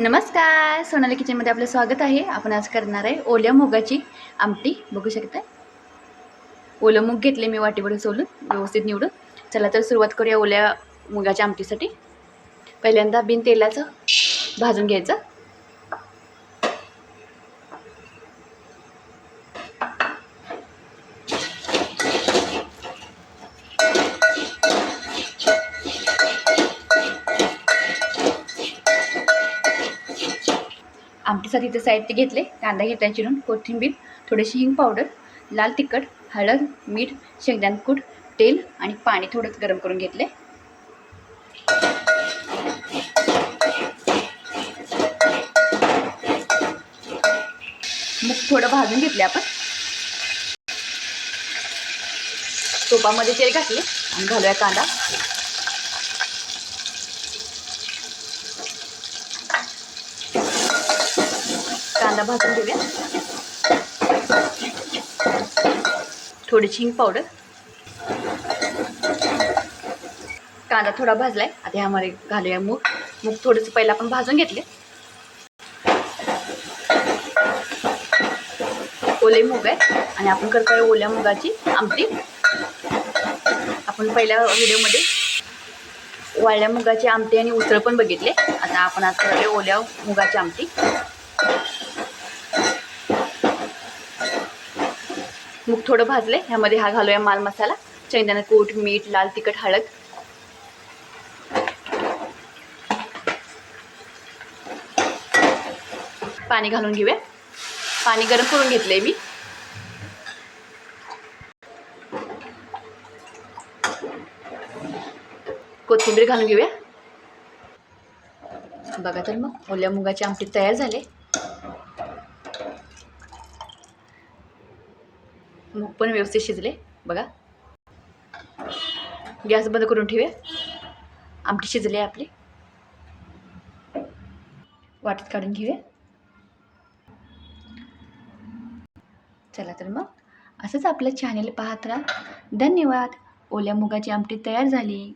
नमस्कार सोनाली किचनमध्ये आपलं स्वागत आहे. आपण आज करणार आहे ओल्या मुगाची आमटी. बघू शकता ओलं मूग घेतले मी वाटीवर सोलून व्यवस्थित निवडून. चला तर सुरुवात करूया ओल्या मुगाच्या आमटीसाठी. पहिल्यांदा बिन तेलाचं भाजून घ्यायचं. आमटीसाठी इथं साहित्य घेतले कांदा घेतला चिरून कोथिंबीर थोडीशी हिंग पावडर लाल तिखट हळद मीठ शेंगदाणा कूट तेल आणि पाणी थोडंच गरम करून घेतले. मग थोडं भाजून घेतले आपण. सोपामध्ये तेल घातले आणि घालूया कांदा. कांदा भाजून घेऊया. थोडीशी हिंग पावडर कांदा थोडा भाजलाय. आता ह्यामध्ये घालूया मूग. मूग थोडंसं पहिलं आपण भाजून घेतले. ओले मूग आहे. आणि आपण करतोय ओल्या मुगाची आमटी. आपण पहिल्या व्हिडिओमध्ये वाळल्या मुगाची आमटी आणि उसळ पण बघितले. आता आपण आज करतो ओल्या मुगाची आमटी. मूग थोडं भाजले. ह्यामध्ये हा घालूया माल मसाला. शेंगदाणा कूट मीठ लाल तिखट हळद. पाणी घालून घेऊया. पाणी गरम करून घेतलंय मी. कोथिंबीर घालून घेऊया. बघा तर मग ओल्या मुगाची आमटी तयार झाले. मूग पण व्यवस्थित शिजले. बघा. गॅस बंद करून ठेवूया. आमटी शिजली आहे आपली. वाटीत काढून घेऊया. चला तर मग. असंच आपलं चॅनेल पाहत राहा. धन्यवाद. ओल्या मुगाची आमटी तयार झाली.